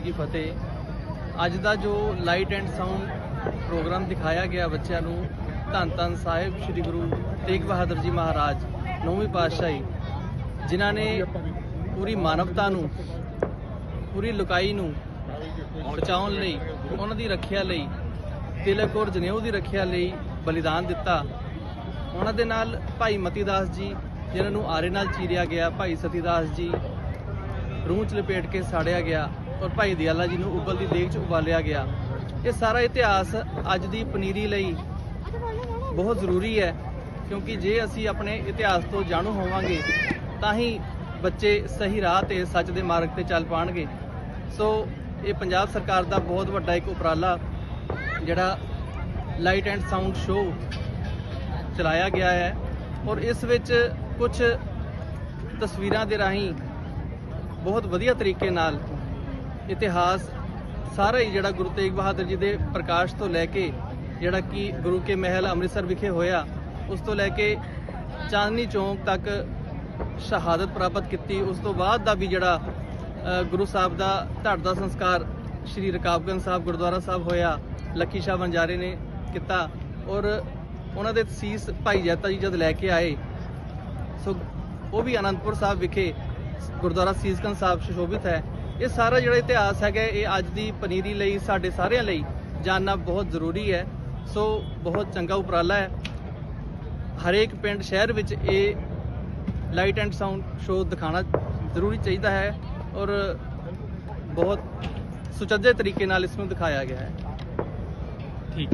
ਜੀ ਕੀ ਫਤਿਹ। ਅੱਜ ਦਾ ਜੋ ਲਾਈਟ ਐਂਡ ਸਾਊਂਡ ਪ੍ਰੋਗਰਾਮ ਦਿਖਾਇਆ ਗਿਆ ਬੱਚਿਆਂ ਨੂੰ, ਧੰਨ ਧੰਨ ਸਾਹਿਬ ਸ੍ਰੀ ਗੁਰੂ ਤੇਗ ਬਹਾਦਰ ਜੀ ਮਹਾਰਾਜ, ਨੌਵੀਂ ਪਾਤਸ਼ਾਹੀ, ਜਿਨ੍ਹਾਂ ਨੇ ਪੂਰੀ ਮਾਨਵਤਾ ਨੂੰ, ਪੂਰੀ ਲੁਕਾਈ ਨੂੰ ਬਚਾਉਣ ਲਈ, ਉਹਨਾਂ ਦੀ ਰੱਖਿਆ ਲਈ, ਤਿਲਕ ਔਰ ਜਨੇਊ ਦੀ ਰੱਖਿਆ ਲਈ ਬਲੀਦਾਨ ਦਿੱਤਾ। ਉਹਨਾਂ ਦੇ ਨਾਲ ਭਾਈ ਮਤੀਦਾਸ ਜੀ, ਜਿਨ੍ਹਾਂ ਨੂੰ ਆਰੇ ਨਾਲ ਚੀਰਿਆ ਗਿਆ, ਭਾਈ ਸਤੀਦਾਸ ਜੀ, ਰੂਹ ਚ ਲਪੇਟ ਕੇ ਸਾੜਿਆ ਗਿਆ। ਔਰ ਭਾਈ ਦਿਆਲਾ ਜੀ ਨੂੰ ਉਬਲਦੀ ਦੇਗ ਚ ਉਬਾਲਿਆ ਗਿਆ। ਇਹ ਸਾਰਾ ਇਤਿਹਾਸ ਅੱਜ ਦੀ ਪਨੀਰੀ ਲਈ ਬਹੁਤ ਜ਼ਰੂਰੀ ਹੈ, ਕਿਉਂਕਿ ਜੇ ਅਸੀਂ ਆਪਣੇ ਇਤਿਹਾਸ ਤੋਂ ਜਾਣੂ ਹੋਵਾਂਗੇ, ਤਾਂ ਹੀ ਬੱਚੇ ਸਹੀ ਰਾਹ ਤੇ ਸੱਚ ਦੇ ਮਾਰਗ ਤੇ ਚੱਲ ਪਾਣਗੇ। ਸੋ ਇਹ ਪੰਜਾਬ ਸਰਕਾਰ ਦਾ ਬਹੁਤ ਵੱਡਾ ਇੱਕ ਉਪਰਾਲਾ, ਜਿਹੜਾ ਲਾਈਟ ਐਂਡ ਸਾਊਂਡ ਸ਼ੋਅ ਚਲਾਇਆ ਗਿਆ ਹੈ। ਔਰ ਇਸ ਵਿੱਚ ਕੁਝ ਤਸਵੀਰਾਂ ਦੇ ਰਾਹੀਂ ਬਹੁਤ ਵਧੀਆ ਤਰੀਕੇ ਨਾਲ ਇਤਿਹਾਸ ਸਾਰਾ ਹੀ ਜਿਹੜਾ ਗੁਰੂ ਤੇਗ ਬਹਾਦਰ ਜੀ ਦੇ ਪ੍ਰਕਾਸ਼ ਤੋਂ ਲੈ ਕੇ ਜਿਹੜਾ ਕਿ ਗੁਰੂ ਕੇ ਮਹਿਲ ਅੰਮ੍ਰਿਤਸਰ ਵਿਖੇ ਹੋਇਆ, ਉਸ ਤੋਂ ਲੈ ਕੇ ਚਾਂਦਨੀ ਚੌਂਕ ਤੱਕ ਸ਼ਹਾਦਤ ਪ੍ਰਾਪਤ ਕੀਤੀ, ਉਸ ਤੋਂ ਬਾਅਦ ਦਾ ਵੀ ਜਿਹੜਾ ਗੁਰੂ ਸਾਹਿਬ ਦਾ ਧੜ ਦਾ ਸੰਸਕਾਰ ਸ਼੍ਰੀ ਰਕਾਬਗੰਜ ਸਾਹਿਬ, ਗੁਰਦੁਆਰਾ ਸਾਹਿਬ ਹੋਇਆ ਲੱਕੀ ਸ਼ਾਹ ਬੰਜਾਰੇ ਨੇ ਕੀਤਾ ਔਰ ਉਹਨਾਂ ਦੇ ਸੀਸ ਭਾਈ ਜੈਤਾ ਜੀ ਜਦ ਲੈ ਕੇ ਆਏ, ਸੋ ਉਹ ਵੀ ਅਨੰਦਪੁਰ ਸਾਹਿਬ ਵਿਖੇ ਗੁਰਦੁਆਰਾ ਸੀਸਗੰਜ ਸਾਹਿਬ ਸੁਸ਼ੋਭਿਤ ਹੈ। ਇਹ ਸਾਰਾ ਜਿਹੜਾ ਇਤਿਹਾਸ ਹੈਗਾ, ਇਹ ਅੱਜ ਦੀ ਪਨੀਰੀ ਲਈ, ਸਾਡੇ ਸਾਰਿਆਂ ਲਈ ਜਾਣਨਾ ਬਹੁਤ ਜ਼ਰੂਰੀ ਹੈ। ਸੋ ਬਹੁਤ ਚੰਗਾ ਉਪਰਾਲਾ ਹੈ। ਹਰੇਕ ਪਿੰਡ, ਸ਼ਹਿਰ ਵਿੱਚ ਇਹ ਲਾਈਟ ਐਂਡ ਸਾਊਂਡ ਸ਼ੋਅ ਦਿਖਾਣਾ ਜ਼ਰੂਰੀ ਚਾਹੀਦਾ ਹੈ ਔਰ ਬਹੁਤ ਸੁਚੱਜੇ ਤਰੀਕੇ ਨਾਲ ਇਸ ਨੂੰ ਦਿਖਾਇਆ ਗਿਆ ਹੈ। ਠੀਕ।